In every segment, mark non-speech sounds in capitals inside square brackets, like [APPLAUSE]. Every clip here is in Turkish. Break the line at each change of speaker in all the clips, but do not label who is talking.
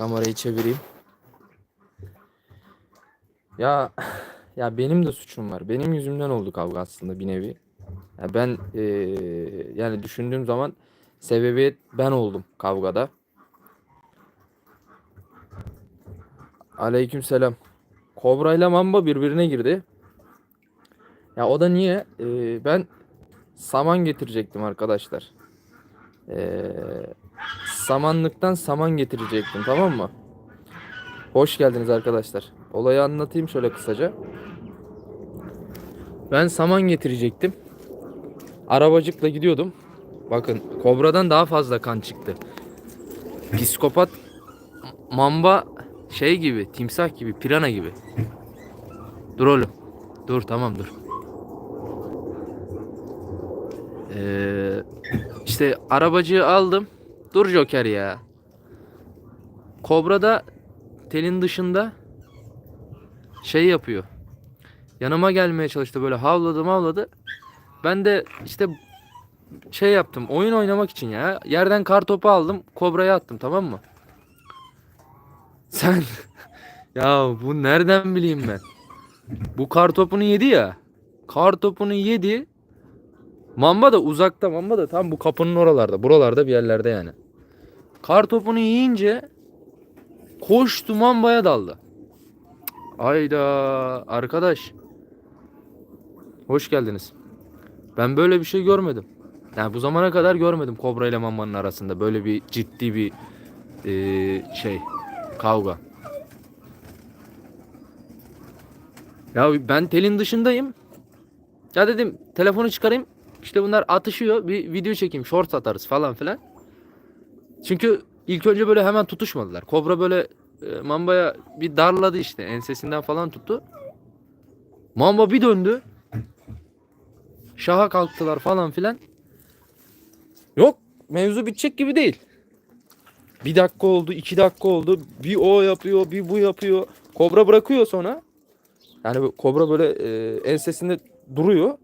Kamerayı çevireyim. Ya ya benim de suçum var. Benim yüzümden oldu kavga aslında bir nevi. Ya ben eee, yani düşündüğüm zaman sebebiyet ben oldum kavgada. Aleykümselam. Kobra ile Mamba birbirine girdi. Ya o da niye? Eee, ben saman getirecektim arkadaşlar. Eee, samanlıktan saman getirecektim tamam mı? Hoş geldiniz arkadaşlar. Olayı anlatayım şöyle kısaca. Ben saman getirecektim. Arabacıkla gidiyordum. Bakın kobradan daha fazla kan çıktı. Psikopat mamba şey gibi, timsah gibi, pirana gibi. Dur oğlum. Dur tamam dur. Ee, işte arabacığı aldım. Dur Joker ya. Kobra da telin dışında şey yapıyor. Yanıma gelmeye çalıştı böyle havladı havladı. Ben de işte şey yaptım oyun oynamak için ya. Yerden kar topu aldım kobraya attım tamam mı? Sen [LAUGHS] ya bu nereden bileyim ben? Bu kar topunu yedi ya. Kar topunu yedi. Mamba da uzakta. Mamba da tam bu kapının oralarda. Buralarda bir yerlerde yani. Kar topunu yiyince koştu Mamba'ya daldı. Ayda arkadaş. Hoş geldiniz. Ben böyle bir şey görmedim. Yani bu zamana kadar görmedim Kobra ile Mamba'nın arasında böyle bir ciddi bir eee, şey kavga. Ya ben telin dışındayım. Ya dedim telefonu çıkarayım. İşte bunlar atışıyor. Bir video çekeyim. Short atarız falan filan. Çünkü ilk önce böyle hemen tutuşmadılar. Kobra böyle e, Mamba'ya bir darladı işte. Ensesinden falan tuttu. Mamba bir döndü. Şaha kalktılar falan filan. Yok. Mevzu bitecek gibi değil. Bir dakika oldu, iki dakika oldu. Bir o yapıyor, bir bu yapıyor. Kobra bırakıyor sonra. Yani kobra böyle e, ensesinde duruyor.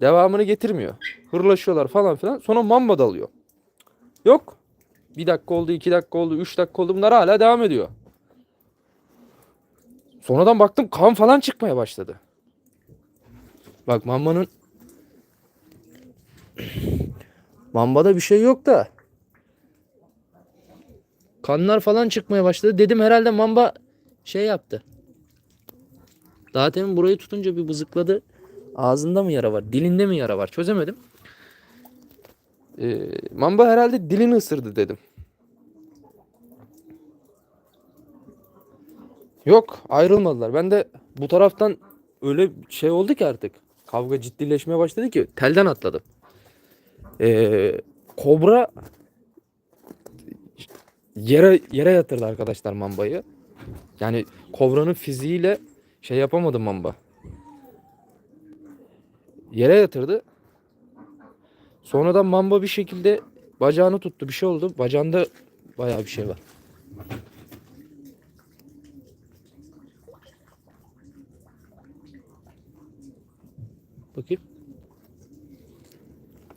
Devamını getirmiyor. Hırlaşıyorlar falan filan. Sonra mamba dalıyor. Yok. Bir dakika oldu, iki dakika oldu, üç dakika oldu. Bunlar hala devam ediyor. Sonradan baktım kan falan çıkmaya başladı. Bak mambanın [CLEARS THROAT] Mambada bir şey yok da kanlar falan çıkmaya başladı. Dedim herhalde mamba şey yaptı. Daha demin burayı tutunca bir bızıkladı. Ağzında mı yara var? Dilinde mi yara var? Çözemedim. Ee, mamba herhalde dilini ısırdı dedim. Yok ayrılmadılar. Ben de bu taraftan öyle şey oldu ki artık. Kavga ciddileşmeye başladı ki telden atladım. Ee, kobra yere yere yatırdı arkadaşlar mambayı. Yani kobranın fiziğiyle şey yapamadı mamba. Yere yatırdı. Sonradan mamba bir şekilde bacağını tuttu. Bir şey oldu. Bacağında bayağı bir şey var. Bakayım.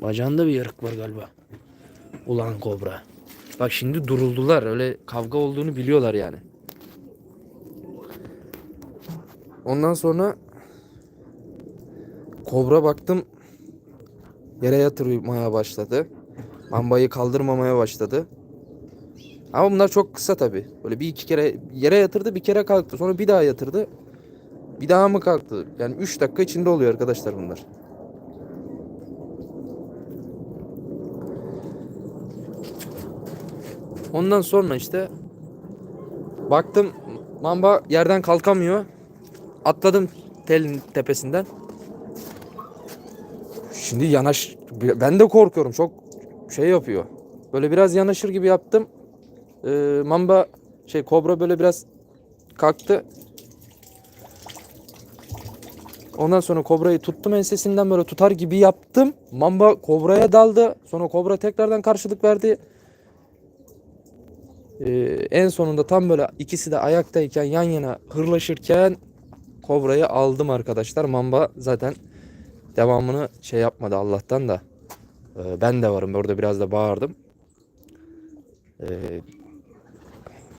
Bacağında bir yarık var galiba. Ulan kobra. Bak şimdi duruldular. Öyle kavga olduğunu biliyorlar yani. Ondan sonra kobra baktım yere yatırmaya başladı. Mambayı kaldırmamaya başladı. Ama bunlar çok kısa tabi. Böyle bir iki kere yere yatırdı bir kere kalktı. Sonra bir daha yatırdı. Bir daha mı kalktı? Yani 3 dakika içinde oluyor arkadaşlar bunlar. Ondan sonra işte baktım mamba yerden kalkamıyor. Atladım telin tepesinden. Şimdi yanaş ben de korkuyorum çok şey yapıyor. Böyle biraz yanaşır gibi yaptım. Ee, mamba şey kobra böyle biraz kalktı. Ondan sonra kobrayı tuttum ensesinden böyle tutar gibi yaptım. Mamba kobraya daldı. Sonra kobra tekrardan karşılık verdi. Ee, en sonunda tam böyle ikisi de ayaktayken yan yana hırlaşırken kobrayı aldım arkadaşlar. Mamba zaten devamını şey yapmadı Allah'tan da. Ee, ben de varım orada biraz da bağırdım. Ee,